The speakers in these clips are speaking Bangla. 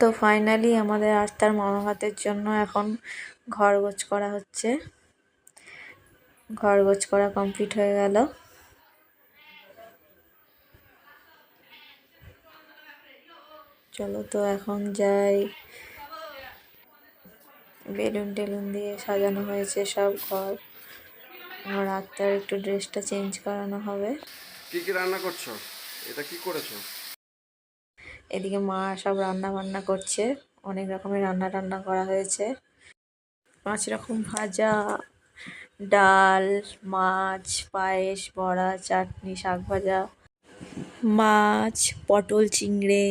তো ফাইনালি আমাদের আর্থার মামাঘাতের জন্য এখন ঘর গোছ করা হচ্ছে। ঘর গোছ করা কমপ্লিট হয়ে গেল। চলো তো এখন যাই। বেলুন টেলুন দিয়ে সাজানো হয়েছে সব ঘর। আমার আত্মার একটু ড্রেসটা চেঞ্জ করানো হবে। কি কি রান্না করছ? এটা কি করেছ? এদিকে মা সব রান্না বান্না করছে। অনেক রকমের রান্না টান্না করা হয়েছে। পাঁচ রকম ভাজা, ডাল, মাছ, পায়েস, বড়া, চাটনি, শাক ভাজা, মাছ, পটল, চিংড়ে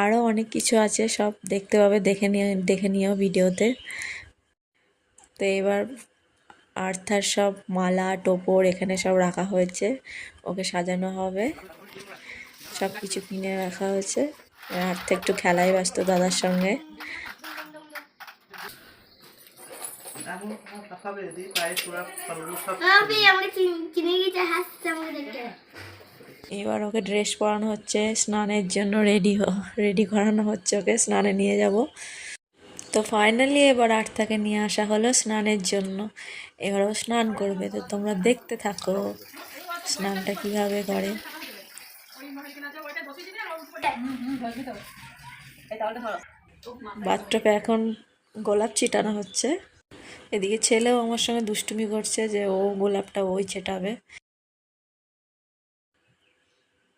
আরও অনেক কিছু আছে। সব দেখতে পাবে, দেখে নিও দেখে নিও ভিডিওতে। তো এবার আর্থার সব মালা, টোপর এখানে সব রাখা হয়েছে। ওকে সাজানো হবে। সব কিছু কিনে রাখা হয়েছে। আর্থ একটু খেলায় ব্যস্ত দাদার সঙ্গে। এবার ওকে ড্রেস পরানো হচ্ছে স্নানের জন্য রেডি রেডি করানো হচ্ছে ওকে স্নানে নিয়ে যাব। তো ফাইনালি এবার আর্থাকে নিয়ে আসা হলো স্নানের জন্য। এবার ও স্নান করবে তো তোমরা দেখতে থাকো স্নানটা কীভাবে করে। বাথটবে এখন গোলাপ ছিটানো হচ্ছে। এদিকে ছেলেও আমার সঙ্গে দুষ্টুমি করছে যে ও গোলাপটা ওই ছেটাবে।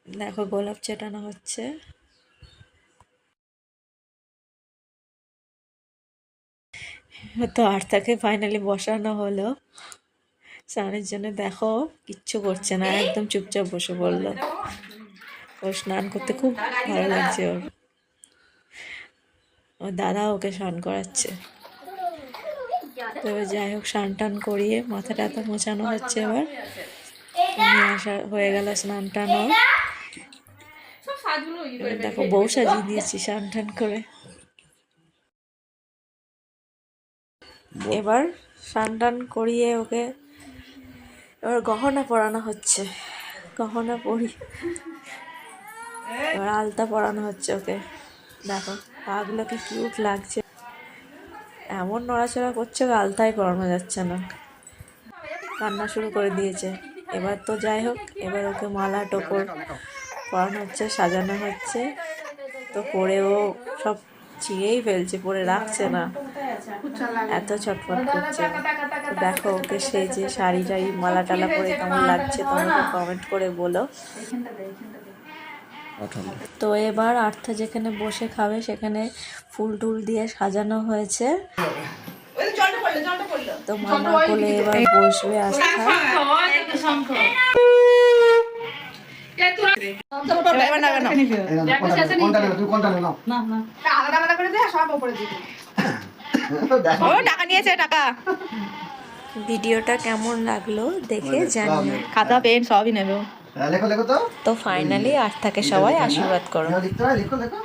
দেখো গোলাপ চেটানো হচ্ছে। তো আর তাকে ফাইনালি বসানো হলো। স্নানের জন্য দেখো কিচ্ছু করছে না একদম চুপচাপ বসে পড়ল। ও স্নান করতে খুব ভালো লাগছে ওর। ওর দাদা ওকে স্নান করাচ্ছে। তো যাই হোক, স্নান টান করিয়ে মাথা টাথা মোছানো হচ্ছে এবার। নিয়ে আসা হয়ে গেল স্নান টান ওর। দেখো বউ সাজিয়ে দিয়েছি স্নান টান করে। এবার স্নান টান করিয়ে ওকে এবার গহনা পরানো হচ্ছে। গহনা পরি এবার আলতা পরানো হচ্ছে ওকে। দেখো, পাগুলোকে কিউট লাগছে। এমন নড়াচড়া করছে ওকে আলতাই পরানো যাচ্ছে না। কান্না শুরু করে দিয়েছে। এবার তো যাই হোক, এবার ওকে মালা, টোপর পরানো হচ্ছে, সাজানো হচ্ছে। তো পরে ও সব ছিঁড়েই ফেলছে, পরে রাখছে না। এত ছটফট করছে। দেখো ওকে সে যে শাড়ি টাড়ি মালা টালা পরে কেমন লাগছে তোমরা কমেন্ট করে বলো। তো এবার আর্থা যেখানে বসে খাবে সেখানে ফুল টুল দিয়ে সাজানো হয়েছে। তো মামা কোলে এবার বসবে আস্থা কোনটা নেবে তুমি কোনটা নেবে নাও আলাদা আলাদা করে দে সব ওপরে দিবি ও টাকা নিয়েছে টাকা ভিডিওটা কেমন লাগল দেখে জানিও। খাতা পেন সবই নেবে লেখো লেখো তো। তো ফাইনালি আর্থাকে সবাই আশীর্বাদ করো। লিখতে হয় লিখো লেখো।